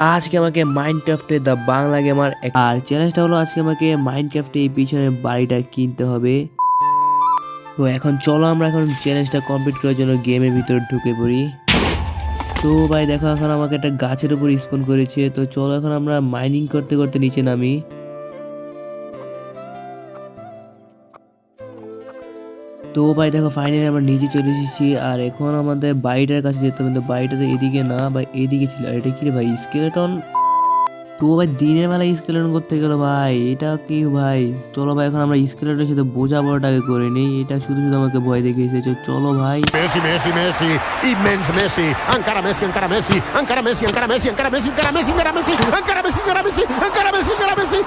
আজকে আমাকে মাইন্ড মাইনক্রাফটে দ্য বাংলা গেমার আর চ্যালেঞ্জটা হলো আজকে আমাকে মাইনক্রাফটে এই পিছনের বাড়িটা কিনতে হবে। তো এখন চলো আমরা এখন চ্যালেঞ্জটা কমপ্লিট করার জন্য গেমের ভিতরে ঢুকে পড়ি। তো ভাই দেখো, এখন আমাকে একটা গাছের উপর স্পন করেছে। তো চলো এখন আমরা মাইনিং করতে করতে নিচে নামি। তো ভাই দেখো ফাইনালি আমরা নিজে চলে এসেছি। আর এখন আমাদের বাড়িটার কাছে যেতে হবে। কিন্তু বাড়িটা তো এদিকে না বা এদিকে ছিল। আর এটা কি রে ভাই? স্কেলেটন তো ভাই দিনের বেলা স্কেলেটন করতে গেল ভাই এটা কি ভাই চলো ভাই এখন আমরা স্কেলেটনের সাথে বোঝা বড়টাকে করে নিই এটা শুধু শুধু আমাকে ভয় দেখে এসেছে চলো ভাই Messi, Messi, Messi, immens Messi, encara Messi, encara Messi, encara Messi, encara Messi, encara Messi, encara Messi, encara Messi, encara Messi, encara Messi, encara Messi, encara Messi.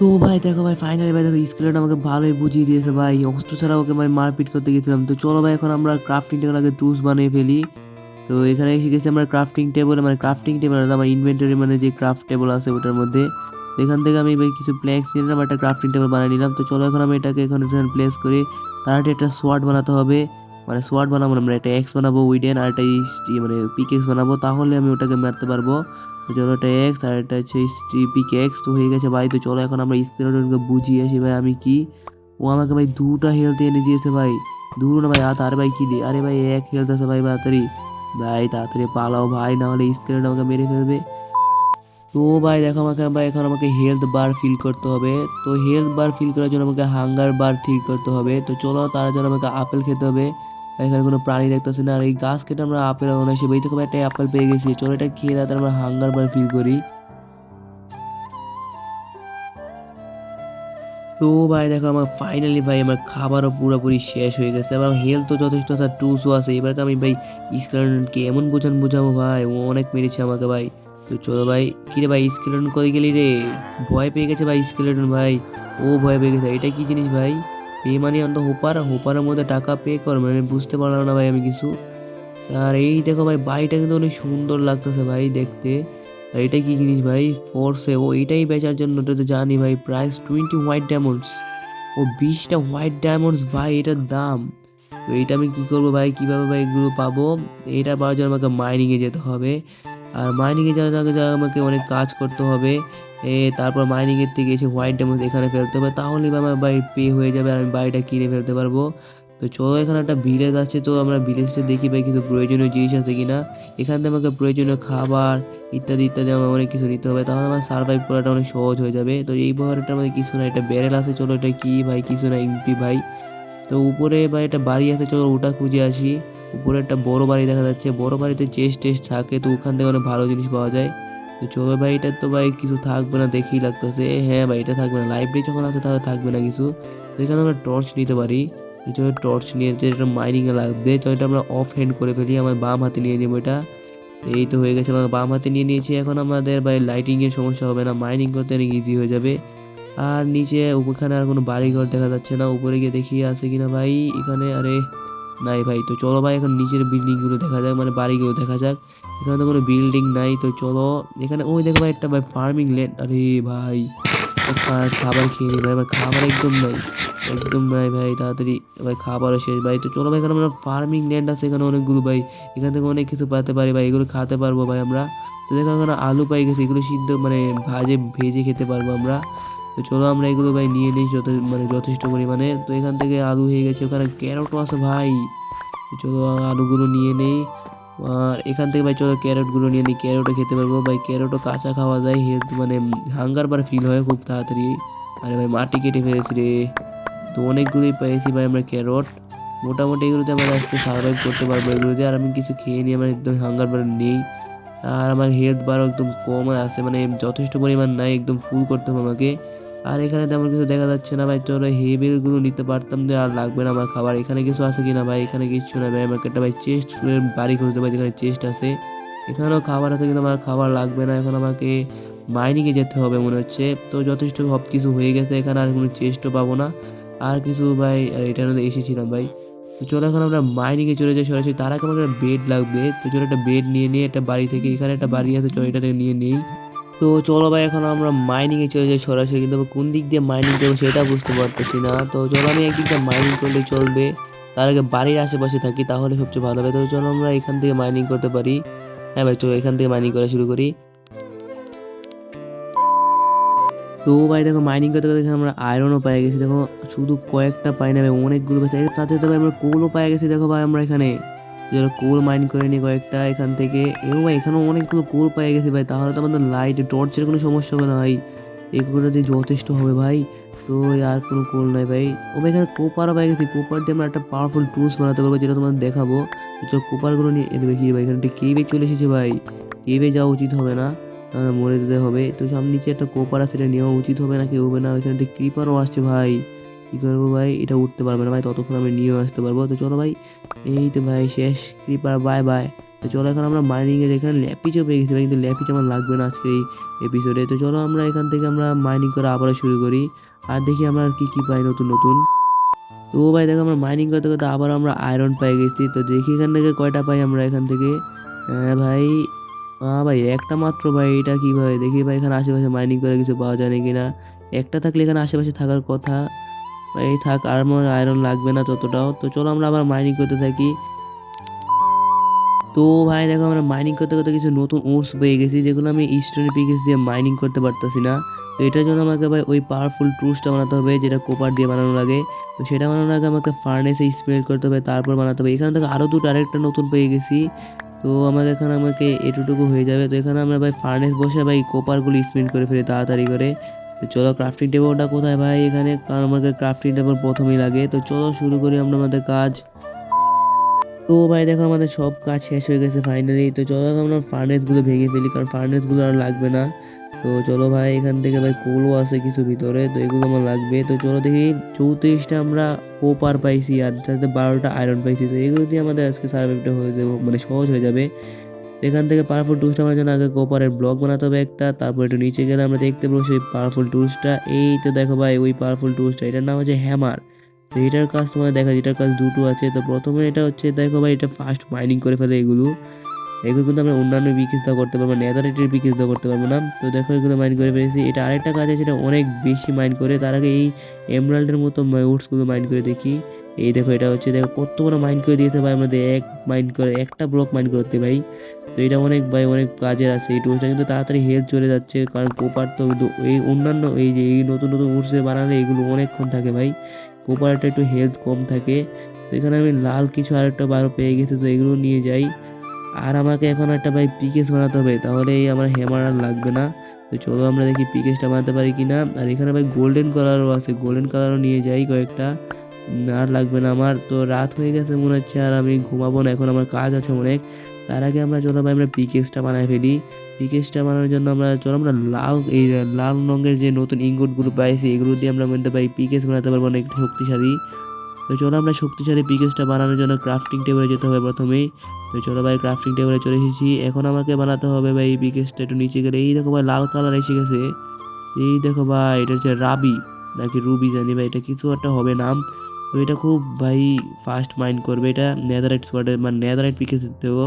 তো ভাই দেখো ভাই ফাইনালি ভাই দেখো স্কেলেটন আমাকে ভালোই বুঝিয়ে দিয়েছে ভাই অস্ত্র ছাড়া ওকে ভাই মারপিট করতে গেছিলাম তো চলো ভাই এখন আমরা ক্রাফটিং টেবিল আগে টুলস বানিয়ে ফেলি তো এখানে এসে গেছি আমরা ক্রাফটিং টেবিল মানে ক্রাফটিং টেবিল আমার ইনভেন্টরি মানে যে ক্রাফট টেবল আছে ওটার মধ্যে। এখান থেকে আমি কিছু প্ল্যাঙ্কস নিয়ে নিলাম, একটা ক্রাফটিং টেবিল বানিয়ে নিলাম। তো চলো এখন আমি এটাকে এখন এখানে প্লেস করি। তার একটা সোয়ার্ড বানাতে হবে। মানে সোয়ার্ড বানাবো আমরা একটা এক্স বানাবো উইডেন আর একটা ইস্ট্রি মানে পিকেক্স বানাবো, তাহলে আমি ওটাকে মারতে পারব। তো চলো একটা এক্স আর একটা হচ্ছে পিক এক্স তো হয়ে গেছে ভাই। তো চলো এখন আমরা স্ক্রিনকে বুঝিয়ে আসি ভাই আমি কি। ও আমাকে ভাই দুটা হেলথ এনে দিয়েছে ভাই। দূর না ভাই, আর ভাই কি আরে ভাই এক হেলথ আছে ভাই তাড়াতাড়ি ভাই, তাড়াতাড়ি পালাও ভাই না হলে আমাকে মেরে ফেলবে। তো ভাই, দেখো আমাকে, ভাই, এখন আমাকে হেলথ বার ফিল করতে হবে। তো হেলথ বার ফিল করার জন্য আমাকে হাঙ্গার বার ঠিক করতে হবে। তো চলো তার জন্য আমাকে আপেল খেতে হবে। এখানে কোনো প্রাণী দেখতেছি না। আর এই গাছ কেটে আমরা আপেল অনায়াসে তো খুব একটা আপেল পেয়ে গেছি। চলো এটা খেয়ে তাতে আমরা হাঙ্গার বার ফিল করি। তো ভাই, দেখো আমার ফাইনালি ভাই, আমার খাবারও পুরোপুরি শেষ হয়ে গেছে এবং হেলথ তো যথেষ্ট আছে টুসও আছে। এবার আমি ভাই স্কেলনকে এমন বোঝান বোঝাবো ভাই, ও অনেক মেরেছে আমাকে ভাই। তো চলো ভাই কিরে ভাই স্কেলন কই গেলি রে? ভয় পেয়ে গেছে ভাই স্কেলেটন ভাই, ও ভয় পেয়ে গেছে। এটা কি জিনিস ভাই? পে মানে অন্ত হোপার হোপারের মধ্যে টাকা পে কর মানে বুঝতে পারলাম না ভাই আমি কিছু। আর এই দেখো ভাই, বাড়িটা কিন্তু অনেক সুন্দর লাগতেছে ভাই দেখতে। এটা কি জিনিস ভাই? ফোর্সে ও এটাই বেচার জন্য ওটা তো জানি ভাই প্রাইস টোয়েন্টি হোয়াইট ডায়মন্ডস ও বিশটা হোয়াইট ডায়মন্ডস ভাই, এটার দাম। তো এটা আমি কী করব ভাই, কীভাবে ভাই এগুলো পাবো? এটা পাওয়ার জন্য আমাকে মাইনিংয়ে যেতে হবে। আর মাইনিংয়ে যাওয়ার আগে আমাকে অনেক কাজ করতে হবে। এ, তারপর মাইনিংয়ের থেকে এসে হোয়াইট ডায়মন্ড এখানে ফেলতে হবে। তাহলেই আমার বাড়ি পে হয়ে যাবে আর আমি বাড়িটা কিনে ফেলতে পারব। তো চলো, এখানে একটা ভিলেজ আছে, তো আমরা ভিলেজটা দেখি ভাই কিন্তু প্রয়োজনীয় জিনিস আছে কিনা। এখান থেকে আমাকে প্রয়োজনীয় খাবার ইত্যাদি ইত্যাদি আমার অনেক কিছু নিতে হবে। তাহলে আমার সার্ভাইভ করাটা অনেক সহজ হয়ে যাবে। তো এই বহরটার মধ্যে কিছু না, এটা ব্যারেল আছে, চলো এটা কি ভাই? কিছু না ইম্পি ভাই। তো উপরে ভাই একটা বাড়ি আছে, চলো ওটা খুঁজে আসি। উপরে একটা বড় বাড়ি দেখা যাচ্ছে। বড় বাড়িতে চেস্ট টেস্ট থাকে, তো ওখান থেকে অনেক ভালো জিনিস পাওয়া যায়। তো চলো ভাই, এটা তো ভাই কিছু থাকবে না দেখেই লাগতেছে। হ্যাঁ ভাই, এটা থাকবে না। লাইব্রেরি যখন আছে তাহলে থাকবে না কিছু। তো এখানে আমরা টর্চ নিতে পারি। তো টর্চ নিয়ে, এটা মাইনিংয়ে লাগবে তো এটা আমরা অফ হ্যান্ড করে ফেলি। আমার বাম হাতে নিয়ে নেব এটা। এই তো হয়ে গেছে আমার বাম হাতে নিয়ে নিয়েছি। এখন আমাদের ভাই লাইটিং এর সমস্যা হবে না মাইনিং করতে অনেক ইজি হয়ে যাবে। আর নিচে ওখানে আর কোনো বাড়ি ঘর দেখা যাচ্ছে না, উপরে গিয়ে দেখি আছে কিনা ভাই, এখানে আরে নাই ভাই। তো চলো ভাই, এখন নিচের বিল্ডিংগুলো দেখা যাক মানে বাড়িগুলো দেখা যাক। এখানে তো কোনো বিল্ডিং নাই, তো চলো। এখানে, ওই দেখো ভাই একটা ভাই ফার্মিং ল্যান্ড আরে ভাই খাবার খেয়ে নি ভাই খাবার একদম নাই। একদম নাই ভাই, তাড়াতাড়ি ভাই, খাবারও শেষ। ভাই, তো চলো ভাই, এখানে আমরা ফার্মিং ল্যান্ড আছে এখানে অনেকগুলো ভাই। এখান থেকে অনেক কিছু পেতে পারি ভাই, এগুলো খেতে পারব ভাই আমরা। তো দেখো এখানে আলু পাই গেছে, এগুলো সিদ্ধ মানে ভাজে, ভেজে খেতে পারব আমরা। তো চলো আমরা এগুলো ভাই নিয়ে নিই যত মানে যথেষ্ট পরিমাণে। তো এখান থেকে আলু হয়ে গেছে, ওখানে ক্যারটও আছে ভাই। চলো আলুগুলো নিয়ে নেই। আর এখান থেকে ভাই চলো ক্যারটগুলো নিয়ে নিই, ক্যারটও খেতে পারব। ভাই, ক্যারটও কাঁচা খাওয়া যায়, হেলথ মানে হাঙ্গার বার ফিল হয় খুব তাড়াতাড়ি। আরে ভাই, মাটি কেটে ফেলেছি রে। তো অনেকগুলোই পেয়েছি ভাই আমরা ক্যারট। মোটামুটি এগুলোতে আমরা আজকে সার্ভাইভ করতে পারব। এগুলোতে আর আমি কিছু খেয়ে নিয়ে আমার একদম হাঙ্গার বার নেই। আর আমার হেলথ বারও একদম কম আছে মানে যথেষ্ট পরিমাণ নাই, একদম ফুল করতে হবে আমাকে। আর এখানে তেমন কিছু দেখা যাচ্ছে না ভাই চলো হেবেলগুলো নিতে পারতাম যে আর লাগবে না আমার খাবার। এখানে কিছু আছে কিনা ভাই? এখানে কিছু না ভাই, আমাকে একটা ভাই চেস্ট বাড়ি খুঁজতে পারি যেখানে চেস্ট আছে। এখানেও খাবার আছে কিন্তু আমার খাবার লাগবে না, এখন আমাকে মাইনিংয়ে যেতে হবে মনে হচ্ছে। তো যথেষ্ট সব কিছু হয়ে গেছে, এখানে আর কোনো চেস্টও পাবো না। আর কিছু ভাই এটার মধ্যে এসেছিলাম ভাই। তো চলো এখন আমরা মাইনিংয়ে চলে যাই সরাসরি। তার আগে আমাকে বেড লাগবে। তো চলো একটা বেড নিয়ে নিয়ে একটা বাড়ি থেকে। এখানে একটা বাড়ি আছে, চলো এটা নিয়ে নিই। তো চলো ভাই, এখন আমরা মাইনিংয়ে চলে যাই সরাসরি। কিন্তু কোন দিক দিয়ে মাইনিং করব সেটা বুঝতে পারতেছি না। তো চলো আমি একদিক দিয়ে মাইনিং করলে চলবে। তার আগে বাড়ির আশেপাশে থাকি, তাহলে সবচেয়ে ভালো হবে। তো চলো আমরা এখান থেকে মাইনিং করতে পারি। হ্যাঁ ভাই, চলো এখান থেকে মাইনিং করা শুরু করি। তো ভাই দেখো মাইনিং করতে করতে আমরা আয়রনও পেয়ে গেছি। দেখো শুধু কয়েকটা পাই না অনেকগুলো পাইছি এর সাথে তো ভাই আমরা কোলও পেয়ে গেছি। দেখো ভাই আমরা এখানে যারা কোল মাইন করে নিই কয়েকটা এখান থেকে। এবং ভাই এখানেও অনেকগুলো কোল পেয়ে গেছি ভাই। তাহলে তো আমাদের লাইট টর্চের কোনো সমস্যা হবে না ভাই। এগুলো দিয়ে যথেষ্ট হবে ভাই। তো আর কোনো কোল নাই ভাই। ও ভাই এখানে কোপারও পেয়ে গেছি। কোপার দিয়ে আমরা একটা পাওয়ারফুল টুলস বানাতে পারব, যেটা তোমাদের দেখাবো। তো কোপারগুলো নিয়ে এ দেখি ভাই, এখানে একটা কেবে চলে এসেছে ভাই। কেবে যাওয়া উচিত হবে না। তাহলে মরে যেতে হবে। তো সামনে নিচে একটা কোপার আছে, এটা নেওয়া উচিত হবে না হবে না এখানে একটা ক্রিপারও আসছে ভাই। কী করব ভাই? এটা উঠতে পারবে না ভাই। ততক্ষণ আমি নিয়েও আসতে পারব। তো চলো ভাই। এই তো ভাই, শেষ। ক্রিপার বাই বাই তো চলো, এখন আমরা মাইনিংয়ে এখানে ল্যাপিচও পেয়ে গেছি কিন্তু ল্যাপিচ আমার লাগবে না আজকে এই এপিসোডে তো চলো, আমরা এখান থেকে আমরা মাইনিং করা আবারও শুরু করি। আর দেখি আমরা আর কি কি পাই নতুন নতুন। তো ও ভাই, দেখো, আমরা মাইনিং করতে করতে আবার আমরা আয়রন পেয়ে গেছি। তো দেখি এখান থেকে কয়টা পাই আমরা এখান থেকে? হ্যাঁ ভাই ভাই, একটা মাত্র ভাই, এটা কি ভাই? দেখি ভাই, এখানে আশেপাশে মাইনিং করে কিছু পাওয়া যায় নাকি না? একটা থাকলে এখানে আশেপাশে থাকার কথা। ভাই থাক, আর আমার আয়রন লাগবে না ততটাও। তো চলো আমরা আবার মাইনিং করতে থাকি। তো ভাই, দেখো আমরা মাইনিং করতে করতে কিছু নতুন ওর্স পেয়ে গেছি, যেগুলো আমি ইস্টার্ন পিকেস দিয়ে মাইনিং করতে পারতাছি না। তো এটার জন্য আমাকে ভাই, ওই পাওয়ারফুল টুলসটা বানাতে হবে, যেটা কোপার দিয়ে বানানো লাগে। তো সেটা বানানোর আগে আমাকে ফার্নেসে স্প্রে করতে হবে, তারপর বানাতে হবে। এখান থেকে আরও দুটো আরেকটা নতুন পেয়ে গেছি। তো আমাকে এখানে আমাকে এটুটুকু হয়ে যাবে। তো এখানে আমরা ভাই ফার্নেস বসে ভাই কোপারগুলো স্পিন করে ফেলি তাড়াতাড়ি করে। চলো ক্রাফটিং টেবলটা কোথায় ভাই? এখানে কারণ আমাকে ক্রাফটিং টেবল প্রথমেই লাগে। তো চলো শুরু করি আমরা আমাদের কাজ। তো ভাই দেখো আমাদের সব কাজ শেষ হয়ে গেছে ফাইনালি তো চলো আমরা ফার্নেসগুলো ভেঙে ফেলি, কারণ ফার্নেসগুলো আর লাগবে না। তো চলো ভাই, এখান থেকে ভাই কোলও আছে কিছু ভিতরে, তো এগুলো আমার লাগবে। তো চলো দেখি, চৌত্রিশটা আমরা কোপার পাইছি আর সাথে বারোটা আয়রন পাইছি। তো এগুলো দিয়ে আমাদের আজকে সার্ভাইভটা হয়ে যাবে মানে সহজ হয়ে যাবে। এখান থেকে পাওয়ারফুল টুলসটা আমার জন্য আগে কোপারের ব্লক বানাতে হবে একটা, তারপর একটু নিচে গেলে আমরা দেখতে পাবো সেই পাওয়ারফুল টুলসটা এই তো দেখো ভাই, ওই পাওয়ারফুল টুলসটা এটার নাম হচ্ছে হ্যামার তো এটার কাজ তোমার দেখা এটার কাজ দুটো আছে। তো প্রথমে এটা হচ্ছে, দেখো ভাই, এটা ফাস্ট মাইনিং করে ফেলে এগুলো। এগুলো কিন্তু আমরা অন্যান্য বিকিস দাও করতে পারব না নেদারাইটের বিকিস দাও করতে পারব না। তো দেখো, এগুলো মাইন করে ফেলেছি। এটা আরেকটা কাজ আছে সেটা অনেক বেশি মাইন করে। তার আগে এই এমরাল্ডের মতো উডসগুলো মাইন করে দেখি। এই দেখো, এটা হচ্ছে, দেখো, কত বড় মাইন করে দিয়েছে ভাই আমাদের। এক মাইন করে, একটা ব্লক মাইন করতে ভাই। তো এটা অনেক ভাই, অনেক কাজের আছে। এই টুলসটা কিন্তু তাড়াতাড়ি হেলথ চলে যাচ্ছে, কারণ কোপার তো এই অন্যান্য, এই যে, এই নতুন নতুন উডসে বানালে এগুলো অনেকক্ষণ থাকে ভাই। কোপারটা একটু হেলথ কম থাকে। তো এখানে আমি লাল কিছু আরেকটা বারো পেয়ে গেছি, তো এগুলো নিয়ে যাই। আর আমাকে এখন একটা ভাই পিকেস বানাতে হবে, তাহলে এই আমার হ্যামার আর লাগবে না। তো চলো আমরা দেখি পিকেসটা বানাতে পারি কি না আর এখানে ভাই গোল্ডেন কালারও আছে গোল্ডেন কালারও নিয়ে যাই কয়েকটা। আর লাগবে না আমার। তো রাত হয়ে গেছে মনে হচ্ছে, আর আমি ঘুমাবো না, এখন আমার কাজ আছে অনেক। তার আগে আমরা চলো ভাই আমরা পিকেসটা বানাই ফেলি। পিকেসটা বানানোর জন্য আমরা চলো আমরা লাল, এই লাল রঙের যে নতুন ইঙ্গটগুলো পাইছি এগুলো দিয়ে আমরা মধ্যে ভাই পিকেস বানাতে পারব, অনেক শক্তিশালী। তো চলো আমরা শক্তিশালী পিকেসটা বানানোর জন্য ক্রাফটিং টেবিলে যেতে হবে প্রথমেই। তো চলো ভাই ক্রাফটিং টেবিলে চলে এসেছি। এখন আমাকে বানাতে হবে ভাই এই পিকেসটা একটু নিচে গেলে। এই দেখো ভাই, লাল কালার এসে গেছে। এই দেখো ভাই, এটা হচ্ছে রাবি নাকি রুবি, জানি ভাই, এটা কিছু একটা হবে নাম। তো এটা খুব ভাই ফাস্ট মাইন্ড করবে, এটা নেদারাইট স্কোয়াডে মানে নেদারাইট পিকেস দেবো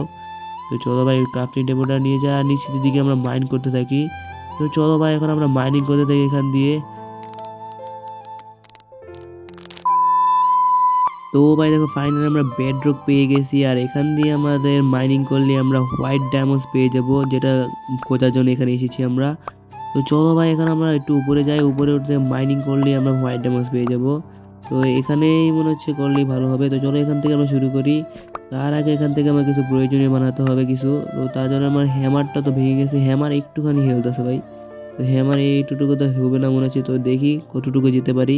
তো চলো ভাই ক্রাফটিং টেবিলটা নিয়ে যা নিচের দিকে আমরা মাইন করতে থাকি। তো চলো ভাই, এখন আমরা মাইনিং করতে থাকি এখান দিয়ে। তো ভাই দেখো ফাইনালি আমরা বেডরক পেয়ে গেছি আর এখান দিয়ে আমাদের মাইনিং করলে আমরা হোয়াইট ডায়মন্ডস পেয়ে যাব, যেটা খোঁজার জন্য এখানে এসেছি আমরা। তো চলো ভাই, এখানে আমরা একটু উপরে যাই, উপরে উঠতে মাইনিং করলে আমরা হোয়াইট ডায়মন্ডস পেয়ে যাব। তো এখানেই মনে হচ্ছে করলেই ভালো হবে। তো চলো এখান থেকে আমরা শুরু করি। তার আগে এখান থেকে আমার কিছু প্রয়োজনীয় বানাতে হবে কিছু। তো তার জন্য আমার হ্যামারটা তো ভেঙে গেছে। হ্যামার একটুখানি হেলথ আছে ভাই। তো হ্যামার এইটুকু তো হবে না মনে হচ্ছে। তো দেখি কতটুকু যেতে পারি।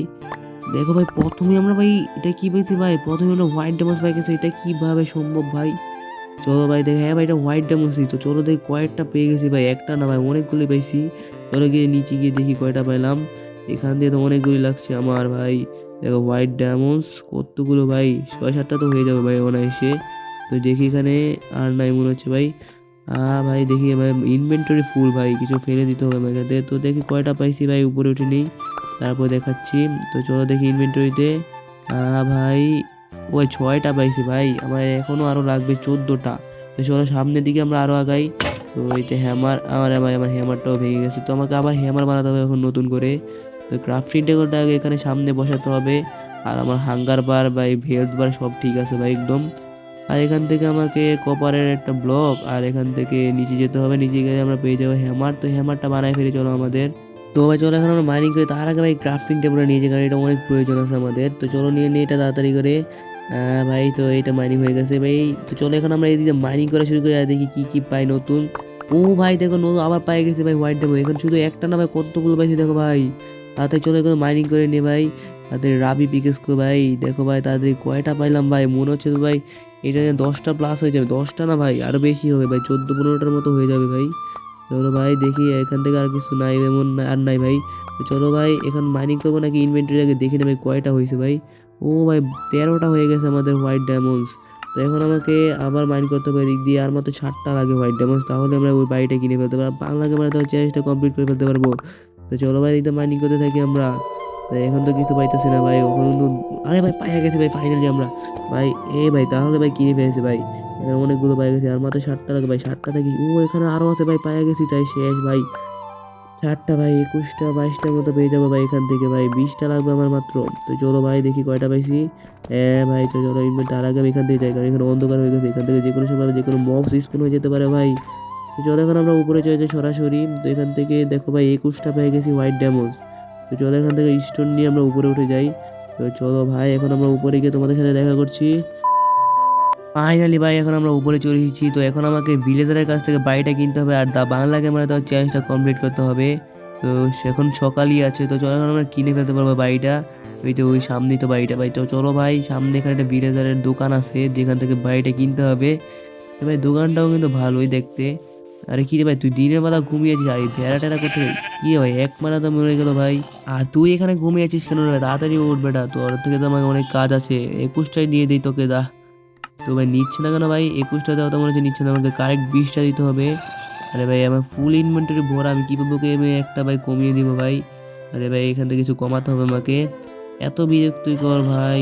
দেখো ভাই, প্রথমে আমরা ভাই, এটা কি পেয়েছি ভাই? প্রথমে আমরা হোয়াইট ডেমোস পাই গেছি। এটা কীভাবে সম্ভব ভাই? চলো ভাই, দেখে হ্যাঁ ভাই, এটা হোয়াইট ডেমোসই তো চলো দেখি কয়েকটা পেয়ে গেছি ভাই। একটা না ভাই অনেকগুলি পাইছি। চলো গিয়ে নিচে গিয়ে দেখি কয়টা পাইলাম। এখান দিয়ে তো অনেকগুলি লাগছে আমার ভাই। দেখো হোয়াইট ডায়মন্ডস কতগুলো ভাই? ছয়, সাতটা তো হয়ে যাবে ভাই অনায়াসে। তো দেখি এখানে আর নাই মনে হচ্ছে ভাই। আ ভাই, দেখি, ভাই ইনভেন্টরি ফুল ভাই। কিছু ফেলে দিতে হবে কাছে তো দেখি কয়টা পাইছি ভাই, উপরে উঠে নেই। তারপর দেখাচ্ছি। তো চলো দেখি ইনভেন্টরিতে ভাই ওই ছয়টা পাইছি ভাই। আমার এখনও আরও লাগবে চোদ্দোটা। তো চলো সামনের দিকে আমরা আরও আগাই। তো এইতে হ্যামার আমার ভাই আমার হ্যামারটাও ভেঙে গেছে। তো আমাকে আবার হ্যামার বানাতে হবে এখন নতুন করে। তো ক্রাফটিং টেবিলটা আগে এখানে সামনে বসাতে হবে। আর আমার হাঙ্গার বার বা এই হেলথ বার সব ঠিক আছে ভাই একদম। আর এখান থেকে আমাকে কপারের একটা ব্লক আর এখান থেকে নিচে যেতে হবে। নিচে গেলে আমরা পেয়ে যাব হ্যামার তো হ্যামারটা বানাই ফেলে, চলো আমাদের। তো ভাই, চলো এখন আমরা মাইনিং করি তার আগে ভাই ক্রাফটিং টেবিলটা নিয়ে যাই, কারণ এটা অনেক প্রয়োজন আছে আমাদের। তো চলো নিয়ে নিয়ে এটা তাড়াতাড়ি করে। ভাই, তো এটা মাইনিং হয়ে গেছে ভাই। তো চলো এখন আমরা এদিকে মাইনিং করা শুরু করি আর দেখি কি কি পাই নতুন। ও ভাই, দেখো নতুন আবার পাই গেছে ভাই হোয়াইট ডেমো এখন শুধু একটা না ভাই, কতগুলো পাইছি দেখো ভাই। তাড়াতাড়ি চলো এখন মাইনিং করে নিয়ে ভাই। তাদের রাবি পিকেস কো ভাই। দেখো ভাই তাদের কয়টা পাইলাম ভাই? মনে হচ্ছে তো ভাই, এটা নিয়ে দশটা প্লাস হয়ে যাবে। দশটা না ভাই আরও বেশি হবে ভাই, চোদ্দ পনেরোটার মতো হয়ে যাবে ভাই। চলো ভাই, দেখি এখান থেকে আর কিছু নাই, এমন আর নাই ভাই। চলো ভাই, এখন মাইনিং করব নাকি ইনভেন্টরি আগে দেখি না ভাই কয়টা হয়েছে ভাই। ও ভাই, তেরোটা হয়ে গেছে আমাদের হোয়াইট ডায়মন্ডস তো এখন আমাকে আবার মাইন করতে হবে দিক দিয়ে, আর মাত্র ষাটটা লাগে হোয়াইট ডায়মন্ডস তাহলে আমরা ওই বাড়িটা কিনে ফেলতে পারব। বাংলা ক্যামেরা তো চ্যালেঞ্জটা কমপ্লিট করে ফেলতে পারব। তো চলো ভাই দিকটা মাইনিং করতে থাকি আমরা। তো এখন তো কিছু পাইতেছি না ভাই, ওখানে আরে ভাই, পাইয়া গেছে ভাই ফাইনালি আমরা। ভাই, এ ভাই, তাহলে ভাই কিনে ফেলেছে ভাই। এখানে অনেকগুলো পাই গেছি, আর মাত্র ষাটটা লাগে ভাই ষাটটা থেকে, ও এখানে আরও আছে ভাই পাইয়া গেছি তাই শেষ ভাই। ষাটটা ভাই, একুশটা বাইশটার মতো পেয়ে যাব ভাই এখান থেকে ভাই, বিশটা লাগবে আমার মাত্র। তো চলো ভাই, দেখি কয়টা পাইছি। হ্যাঁ ভাই, তো চলো তার আগে আমি এখান থেকে যাই, কারণ এখানে অন্ধকার হয়ে গেছে, এখান থেকে যে কোনো সময় যে কোনো মবস স্পুন হয়ে যেতে পারে ভাই। তো চলো এখন আমরা উপরে চলে যাই সরাসরি, তো এখান থেকে দেখো ভাই, একুশটা পেয়ে গেছি হোয়াইট ড্যামোজ তো চলো এখান থেকে স্টোন নিয়ে আমরা উপরে উঠে যাই। তো চলো ভাই, এখন আমরা উপরে গিয়ে তোমাদের সাথে দেখা করছি। ফাইনালি ভাই, এখন আমরা উপরে চলে এসেছি। তো এখন আমাকে ভিলেজারের কাছ থেকে বাড়িটা কিনতে হবে আর দা বাংলা ক্যামেরা তো চ্যালেঞ্জটা কমপ্লিট করতে হবে। তো এখন সকালই আছে। তো চলো এখন আমরা কিনে ফেলতে পারব বাড়িটা ওই তো ওই সামনেই তো বাড়িটা ভাই। তো চলো ভাই, সামনে এখানে একটা ভিলেজারের দোকান আছে, যেখান থেকে বাড়িটা কিনতে হবে। তো ভাই, দোকানটাও কিন্তু ভালোই দেখতে। আরে কি রে ভাই, তুই দিনের বেলা ঘুমিয়েছিস আর এই ভেড়া টেরা করতে কি ভাই, এক মারা তো মরে গেল ভাই। আর তুই এখানে ঘুমিয়েছিস কেন তাড়াতাড়ি উঠ বেটা। তোর থেকে তো আমাকে অনেক কাজ আছে। একুশটাই দিয়ে দিই তোকে, দা। তো ভাই নিচ্ছে না কেন ভাই? একুশটা দেওয়া তো মনে হচ্ছে নিচ্ছে না। আমাকে কারেক্ট বিশটা দিতে হবে। আরে ভাই, আমার ফুল ইনভেন্টরি ভরা। আমি কীভাবে ওকে একটা ভাই কমিয়ে দিব ভাই? আরে ভাই, এখান থেকে কিছু কমাতে হবে আমাকে। এত বিরক্তিকর ভাই।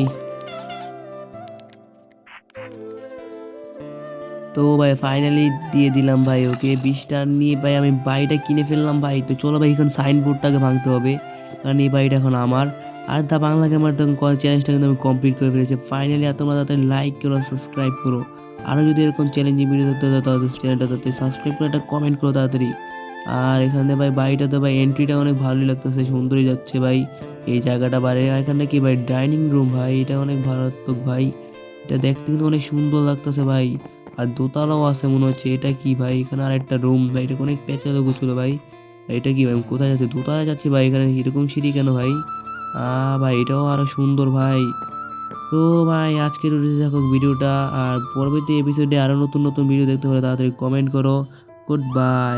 তো ভাই ফাইনালি দিয়ে দিলাম ভাই ওকে। বিশটা নিয়ে ভাই, আমি বাড়িটা কিনে ফেললাম ভাই। তো চলো ভাই, এখন সাইনবোর্ডটাকে ভাঙতে হবে। কারণ এই বাড়িটা এখন আমার। আর দা বাংলা ক্যামেরা তখন চ্যালেঞ্জটা কিন্তু আমি কমপ্লিট করে ফেলেছি। ফাইনালি আর তোমরা তাড়াতাড়ি লাইক করো সাবস্ক্রাইব করো। আরও যদি এরকম চ্যালেঞ্জিং ভিডিও দেখতে হয় তাহলে চ্যানেলটা তাড়াতাড়ি সাবস্ক্রাইব করে একটা কমেন্ট করো তাড়াতাড়ি। আর এখানে ভাই, বাড়িটা তো ভাই এন্ট্রিটা অনেক ভালোই লাগতেছে, সুন্দরই যাচ্ছে ভাই। এই জায়গাটা বাইরে আর এখানে কি ভাই ডাইনিং রুম ভাই, এটা অনেক মারাত্মক ভাই। এটা দেখতে কিন্তু অনেক সুন্দর লাগতেছে ভাই। আর দোতলাও আছে মনে হচ্ছে, এটা কি ভাই? এখানে আর একটা রুম ভাই, এটা অনেক পেঁচালো গুছলো ভাই। এটা কি ভাই, কোথায় যাচ্ছে? দোতলায় যাচ্ছে ভাই, এখানে এরকম সিঁড়ি কেন ভাই? ভাই, এটাও আরও সুন্দর ভাই। তো ভাই, আজকের দেখো ভিডিওটা, আর পরবর্তী এপিসোডে আরও নতুন নতুন ভিডিও দেখতে হলে তাড়াতাড়ি কমেন্ট করো। Good bye